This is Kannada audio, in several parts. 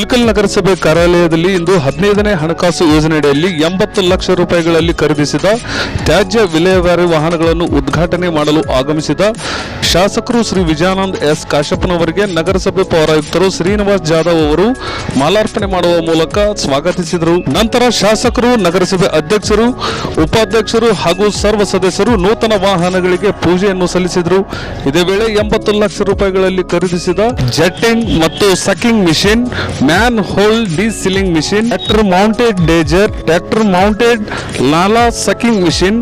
ಇಲ್ಕಲ್ ನಗರಸಭೆ ಕಾರ್ಯಾಲಯದಲ್ಲಿ ಇಂದು ಹದಿನೈದನೇ ಹಣಕಾಸು ಯೋಜನೆಯಡಿಯಲ್ಲಿ ಎಂಬತ್ತು ಲಕ್ಷ ರೂಪಾಯಿಗಳಲ್ಲಿ ಖರೀದಿಸಿದ ತ್ಯಾಜ್ಯ ವಿಲೇವಾರಿ ವಾಹನಗಳನ್ನು ಉದ್ಘಾಟನೆ ಮಾಡಲು ಆಗಮಿಸಿದ ಶಾಸಕರು ಶ್ರೀ ವಿಜಯಾನಂದ್ ಎಸ್ ಕಾಶಪ್ಪನವರಿಗೆ ನಗರಸಭೆ ಪೌರಾಯುಕ್ತರು ಶ್ರೀನಿವಾಸ್ ಜಾಧವ್ ಅವರು ಮಾಲಾರ್ಪಣೆ ಮಾಡುವ ಮೂಲಕ ಸ್ವಾಗತಿಸಿದರು. ನಂತರ ಶಾಸಕರು, ನಗರಸಭೆ ಅಧ್ಯಕ್ಷರು, ಉಪಾಧ್ಯಕ್ಷರು ಹಾಗೂ ಸರ್ವ ಸದಸ್ಯರು ನೂತನ ವಾಹನಗಳಿಗೆ ಪೂಜೆಯನ್ನು ಸಲ್ಲಿಸಿದರು. ಇದೇ ವೇಳೆ ಎಂಬತ್ತು ಲಕ್ಷ ರೂಪಾಯಿಗಳಲ್ಲಿ ಖರೀದಿಸಿದ ಜೆಟ್ಟಿಂಗ್ ಮತ್ತು sucking machine man hole D silting machine tractor mounted dozer tractor mounted ಲಾಲಾ ಸಕಿಂಗ್ ಮಿಷಿನ್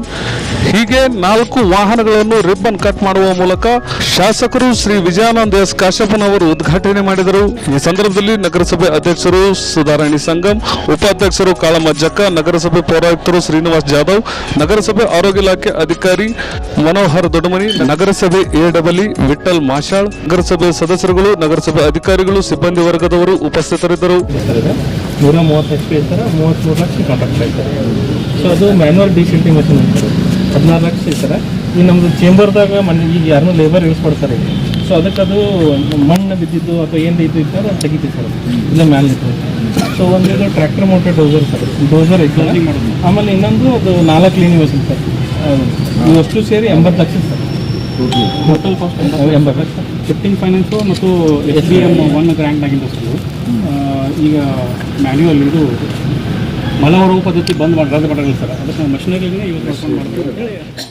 ಹೀಗೆ ನಾಲ್ಕು ವಾಹನಗಳನ್ನು ರಿಬ್ಬನ್ ಕಟ್ ಮಾಡುವ ಮೂಲಕ ಶಾಸಕರು ಶ್ರೀ ವಿಜಯಾನಂದ ಎಸ್ ಕಾಶಪ್ಪನವರು ಉದ್ಘಾಟನೆ ಮಾಡಿದರು. ಈ ಸಂದರ್ಭದಲ್ಲಿ ನಗರಸಭೆ ಅಧ್ಯಕ್ಷರು ಸುಧಾರಾಣಿ ಸಂಗಮ್, ಉಪಾಧ್ಯಕ್ಷರು ಕಾಳಮಜ್ಜಕ್ಕ, ನಗರಸಭೆ ಪೌರಾಯುಕ್ತರು ಶ್ರೀನಿವಾಸ್ ಜಾಧವ್, ನಗರಸಭೆ ಆರೋಗ್ಯ ಇಲಾಖೆ ಅಧಿಕಾರಿ ಮನೋಹರ್ ದೊಡ್ಡಮನಿ, ನಗರಸಭೆ ಎ ಡಬಲಿ ವಿಠಲ್ ಮಾಶಾಳ್ ನಗರಸಭೆ ಸದಸ್ಯರುಗಳು, ನಗರಸಭೆ ಅಧಿಕಾರಿಗಳು, ಸಿಬ್ಬಂದಿ ವರ್ಗದವರು ಉಪಸ್ಥಿತರಿದ್ದರು ನೂರ ಮೂವತ್ತು ಎಚ್ ಪಿ ಇರ್ತಾರೆ ಮೂವತ್ತ್ಮೂರು ಲಕ್ಷ ಕಾಂಟ್ರಾಕ್ಟ್ ಆಯ್ತಾರೆ ಸೊ ಅದು ಮ್ಯಾನ್ಯಲ್ ಡಿಸಿಲ್ಟಿಂಗ್ ಮಷಿನ್ ಇರ್ತಾರೆ ಹದಿನಾರು ಲಕ್ಷ ಇರ್ತಾರೆ. ಈ ನಮ್ಮದು ಚೇಂಬರ್ದಾಗ ಮಣ್ಣು ಈಗ ಯಾರನ್ನೂ ಲೇಬರ್ ಯೂಸ್ ಮಾಡ್ತಾರೆ. ಸೊ ಅದಕ್ಕೆ ಅದು ಮಣ್ಣು ಬಿದ್ದಿದ್ದು ಅಥವಾ ಏನು ಇದು ಇತ್ತು ಅದು ತೆಗಿತೀವಿ ಸರ್ ಇಲ್ಲ ಮ್ಯಾಲ ಇರ್ತದೆ ಸೊ ಒಂದು ಇದು tractor motor dozer sir. Dozer ಐತೆ. ಆಮೇಲೆ ಇನ್ನೊಂದು ಅದು ನಾಲ್ಕು ಕ್ಲೀನಿಂಗ್ ಮಷಿನ್ ಸರ್ ಇವಷ್ಟು ಸೇರಿ ಎಂಬತ್ತು lakh sir. Total cost shifting finance ಮತ್ತು S B M one grand ಆಗಿದ್ದು ಸರ್. ಈಗ ಮ್ಯಾನ್ಯುವಲ್ ಇದು ಮಲವರು ಪದ್ಧತಿ ಬಂದ್ ಮಾಡಿ ರದ್ದು ಮಾಡಿರಲ್ಲ ಸರ್. ಅದಕ್ಕೆ ಮಷಿನರಿನೇ ಯೂಸ್ ಮಾಡ್ಕೊಂಡು ಮಾಡ್ತೀವಿ